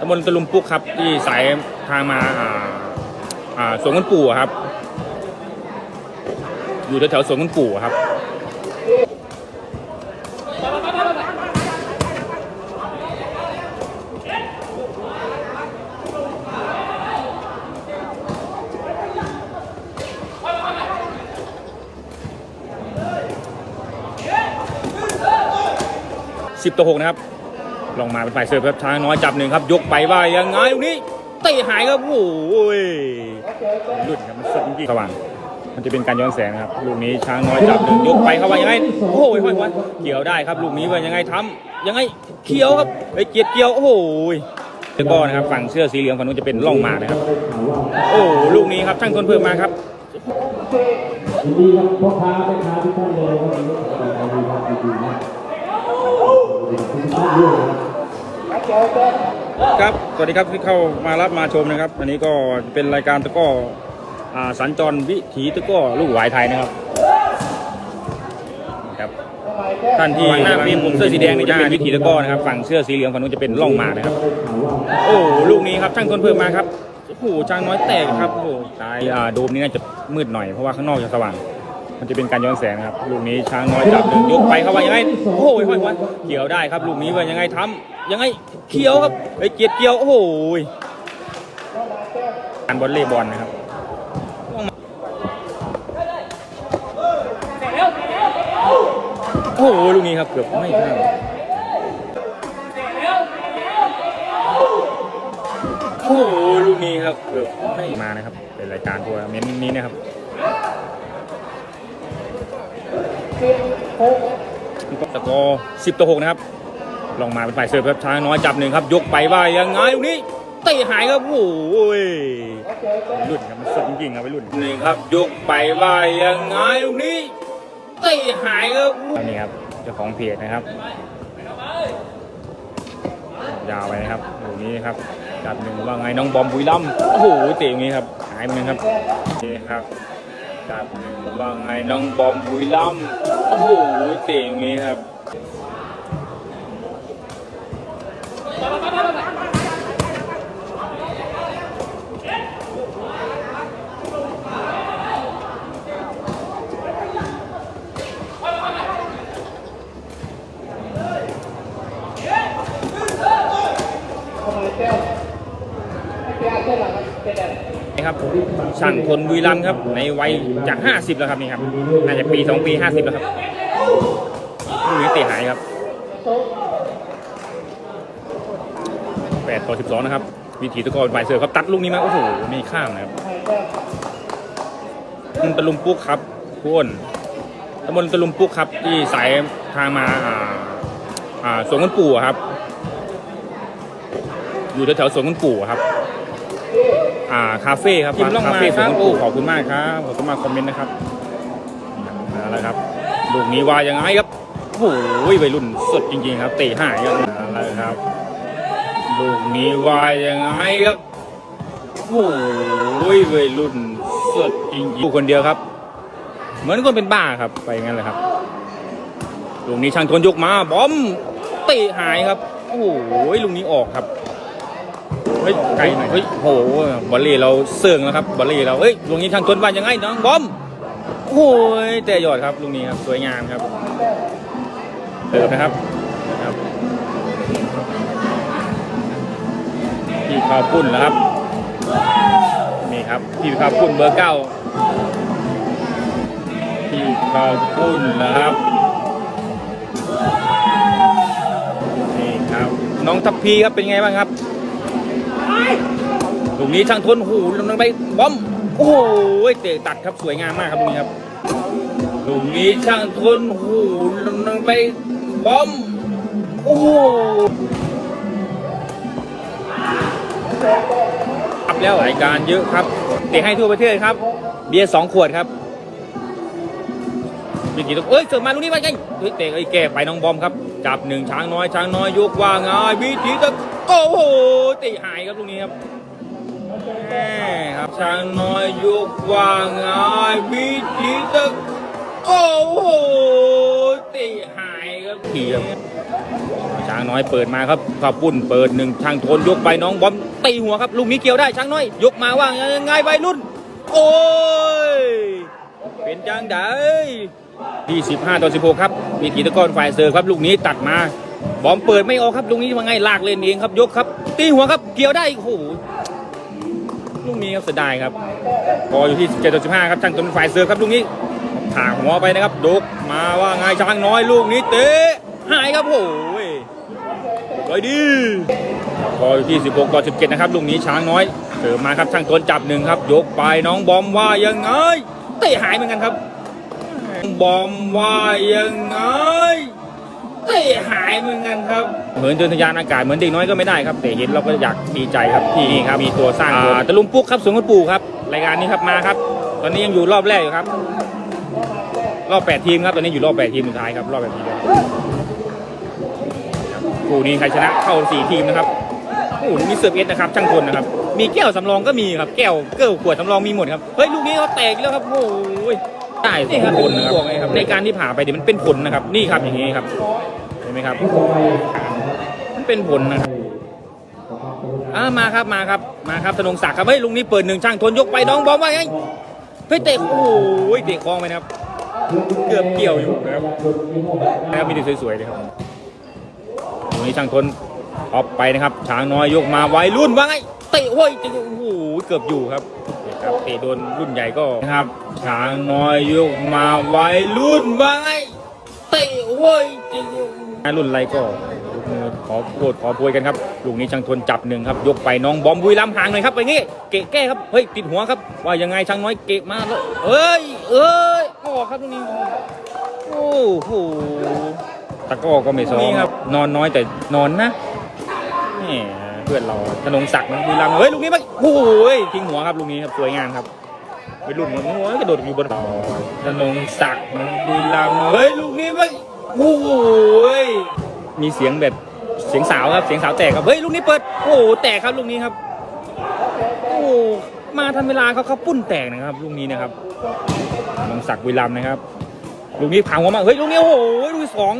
ตำบลตะลุมปุกครับ ที่สายทางมาอ่าอ่าสวนคุณปู่ครับ อยู่แถวๆสวนคุณปู่ครับสิบต่อหกนะครับ ลงมาเป็นฝ่ายเสิร์ฟครับช้างน้อยจับหนึ่งครับ ยกไปว่ายังไงลูกนี้เตะหายครับโอ้ยหลุดครับมันสุดจริงสว่างมันจะเป็นการย้อนแสงนะครับลูกนี้ช้างน้อยจับหนึ่งยกไปเข้าว่ายังไงโอ้ยห้อยวันเกี่ยวได้ครับลูกนี้ว่ายังไงทำยังไงเคี้ยวครับไอ้เกียดเกี่ยวโอ้ยแล้วก็นะครับฝั่งเสื้อสีเหลืองฝั่งนู้นจะเป็นร่องหมานะครับ โอ้ลูกนี้ครับช่างทนเพิ่มมาครับดีครับพ่อค้าแม่ค้าทุกท่านเลยครับวันนี้ขอบคุณครับดีนะทุกท่านด้วยนะครับ ครับ สวัสดีครับที่เข้ามารับมาชมนะครับ อันนี้ก็เป็นรายการตะก้ออสัญจรวิถีตะก้อลูกหวายไทยนะครับครับท่านที่หน้าฟิล์มผมเสื้อสีแดงนี่จะเป็นวิถีตะก้อนะครับ ฝั่งเสื้อสีเหลืองฝั่งนู้นจะเป็นร่องหมากนะครับ โอ้ลูกนี้ครับช่างทนเพิ่มมาครับโอ้โหช้างน้อยแตกครับโอ้โหตายอ่าโดมนี้น่าจะมืดหน่อยเพราะว่าข้างนอกจะสว่าง มันจะเป็นการย้อนแสงนะครับ ลูกนี้ช้างน้อยจับหนึ่งยกไปเข้าว่ายังไง โอ้ยห้อยวันเกี่ยวได้ครับ ลูกนี้ว่ายังไงทำยังไงเคียวครับไอ้ยเกียดเกี่ยว โอ้โหการบอลเล่บอลนะครับโอ้โหลูกนี้ครับเกือบไม่เข้าโอ้โหลูกนี้ครับเกือบไม่มานะครับ เป็นรายการทัวร์เมนต์นี้นะครับ ตะกอสิบต่อหกนะครับลองมาเป็นฝ่ายเสิร์ฟครับช้างน้อยจับหนึ่งครับ ยกไปว่ายังไงลูกนี้เตะหายครับโอ้ยหลุดครับมันสุดจริงครับไปหลุดหนึ่งครับ ยกไปว่ายังไงลูกนี้เตะหายครับนี่ครับเจ้าของเพจนะครับยาวไปนะครับลูกนี้ครับจับหนึ่งว่าไงน้องบอมบุยล่ำโอ้โหเตะอย่างนี้ครับหายไปหนึ่งครับนี่ครับ ครับว่าไงน้องบอมบุรีรัมย์โอ้โหเตะอย่างนี้ครับนี่ ครับช่างทนบุรีรัมครับ ในวัยจาก 50 แล้วครับนี่ครับน่าจะปี 2 ปี 50 แล้วครับลูกนี้เตะหายครับ8ต่อ12 นะครับ วิถีตะกอนฝ่ายเสิร์ฟครับ ตัดลูกนี้มาโอ้โหไม่ข้ามนะครับตะลุมปุ๊กครับพุอ้นตำบลตะลุมปุ๊กครับ ที่สายทางมาอ่าอ่าสวนคุณปู่ครับ อยู่แถวๆสวนคุณปู่ครับ อ่าคาเฟ่ครับพิมพ์ลงมาคาเฟ่ครับผมขอบคุณมากครับขอบคุณมากคอมเมนต์นะครับมาแล้วครับลูกนี้ว่ายังไงครับโอ้โหวัยรุ่นสดจริงๆครับเตะหายครับมาแล้วครับลูกนี้ว่ายังไงครับโอ้โหวัยรุ่นสดจริงๆลูกคนเดียวครับ เหมือนคนเป็นบ้าครับไปงั้นเลยครับลูกนี้ช่างทนยกมาบอมเตะหายครับ โอ้โหลูกนี้ออกครับ เฮ้ยไกลหน่อยเฮ้ยโหบอลเล่เราเสื่องแล้วครับบอลเล่เราเฮ้ยลุงนี้ทางทนว่ายังไงน้องบอมโอ้ยแต่ยอดครับลุงนี้ครับสวยงามครับเติมนะครับนะครับพี่ข้าวปุ้นแล้วครับนี่ครับพี่ข้าวปุ้นเบอร์เก้าพี่ข้าวปุ้นแล้วครับนี่ครับน้องทัพพีครับเป็นไงบ้างครับ กนี้ช่างทนหูลงไปบอมโอ้โหเตะตัดครับสวยงามมากครับลูกนี้ครับลูกนี้ช่างทนหูลงไปบอมโอ้โหครับแล้วรายการเยอะครับเตะให้ทั่วประเทศครับ เบียร์สองขวดครับมีกี่ตัวเอ้ยเสิร์ฟมาลูกนี้ไปไงเฮ้ยเตะไอ้แก้ไปน้องบอมครับจับหนึ่งช้างน้อยช้างน้อยยกว่างายบีทีตะโอ้โหเตะหายครับลูกนี้ครับ ครับช้างน้อยยุกว่างไงวิธีตะโอ้โหตีหายครับเทียบช้างน้อยเปิดมาครับข้าวปุ้นเปิดหนึ่งช่างทนยกไปน้องบอมตีหัวครับลูกนี้เกี่ยวได้ช้างน้อย ยกมาว่างยังไงวัยรุ่น โอ้ยเป็นจังไดที่15ต่อ16 ครับ มีกีตะกอนฝ่ายเสิร์ฟครับลูกนี้ตัดมา บอมเปิดไม่ออกครับลูกนี้ว่าไงลากเล่นเองครับยกครับ ตีหัวครับเกี่ยวได้โอ้โห ลูกนี้ครับเสียดายครับพออยู่ที่17ต่อ15ครับช่างต้นฝ่ายเสิร์ฟครับลูกนี้ถ่างหัวไปนะครับดกมาว่าไงช้างน้อยลูกนี้เตะหายครับโอ้ยสวยดีพออยู่ที่ 16ต่อ17นะครับลูกนี้ช้างน้อยเสิร์ฟมาครับช่างต้นจับหนึ่งครับ ยกไปน้องบอมว่ายังไงเตะหายเหมือนกันครับ บอมว่ายังไง เตะหายเหมือนกันครับ เหมือนเดินทะยานอากาศเหมือนเด็กน้อยก็ไม่ได้ครับแต่เห็นเราก็อยากดีใจครับที่นี่ครับมีตัวสร้างตัวตะลุมปุ๊กครับสวนคุณปู่ครับรายการนี้ครับมาครับ ตอนนี้ยังอยู่รอบแรกอยู่ครับ รอบ 8 ทีมครับตอนนี้อยู่รอบ 8 ทีมสุดท้ายครับรอบ8ทีมครับคู่นี้ใครชนะเข้า 4 ทีมนะครับโอ้โหมีเสิร์ฟเอสนะครับช่างคนนะครับ มีแก้วสำรองก็มีครับ แก้วเกลือขวดสำรองมีหมดครับ เฮ้ย ลูกนี้เขาแตกอีกแล้วครับ โอ้ย ได้สองคนนะครับในการที่ผ่าไปเดี๋ยวมันเป็นผลนะครับ นี่ครับอย่างนี้ครับเห็นไหมครับ มันเป็นผลนะครับอ่ามาครับมาครับมาครับธนงศักดิ์ครับเฮ้ยลุงนี้เปิดหนึ่งช่างทนยกไปน้องบอมว่าไงเฮ้ยเตะโอ้ยเตะคลองไปนะครับ เกือบเกี่ยวอยู่นะครับนะครับมีแต่สวยๆเลยครับตรงนี้ช่างทนออกไปนะครับช้างน้อยยกมาไว้รุ่นว่าไงเตะห้ยโอ้โหเกือบอยู่ครับ ครับเตะโดนรุ่นใหญ่ก็นะครับช้างน้อยยกมาไว้รุ่นว่าไงเตะห้ยจริงรุ่นอะไรก็ขอโทษขอโพยกันครับลูกนี้ช่างทนจับหนึ่งครับ ยกไปน้องบอมบุยล้ำห่างหน่อยครับไปงี้เกะแก้ครับเฮ้ยติดหัวครับว่ายังไงช่างน้อยเกะมาแล้วเอ้ยเอ้ยออครับตรงนี้โอ้โหตะก้อก็ไม่ซ้อมครับ นอนน้อยแต่นอนนะแหม พื่อนเราธนงศักดิ์มันคุยลังเฮ้ยลูกนี้มันโอ้โหทิ้งหัวครับลูกนี้ครับสวยงามครับไปรุ่นหัวหัวกระโดดอยู่บนต่อธนงศักดิ์มันคุยลังเฮ้ยลูกนี้มันโอ้โหมีเสียงแบบเสียงสาวครับเสียงสาวแตกครับเฮ้ยลูกนี้เปิดโอ้โหแตกครับลูกนี้ครับโอ้มาทันเวลาเขาเขาปุ้นแตกนะครับลูกนี้นะครับธนงศักดิ์บุรีรัมนะครับลูกนี้ผ่าหัวมาเฮ้ยลูกนี้โอ้โหลูกที่สอง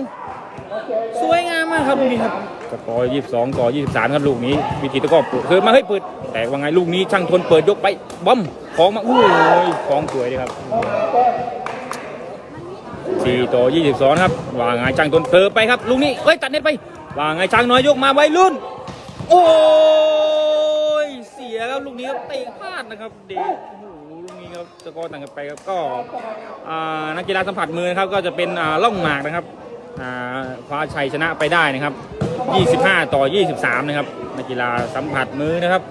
สวยงามมากครับลูกนี้ครับ สกอร์ยี่สิบสองต่อยี่สิบสามครับลูกนี้วิธีตะกร้อเปิดคือมาเฮ้เปิด แต่ว่าไงลูกนี้ช่างทนเปิดยกไปบอมของมาโอ้ยของสวยเลยครับสี่ต่อยี่สิบสองครับว่าไงช่างทนเติมไปครับลูกนี้เฮ้ยตัดเน็ตไปว่าไงช่างน้อยยกมาไว้รุ่น โอ้ยเสียครับลูกนี้ครับเตะพลาดนะครับเด็กลูกนี้ครับสกอร์ต่างกันไปครับก็นักกีฬาสัมผัสมือนะครับก็จะเป็นล่องหมากนะครับคว้าชัยชนะไปได้นะครับ 25 ต่อ 23 นะครับนักกีฬาสัมผัสมือนะครับ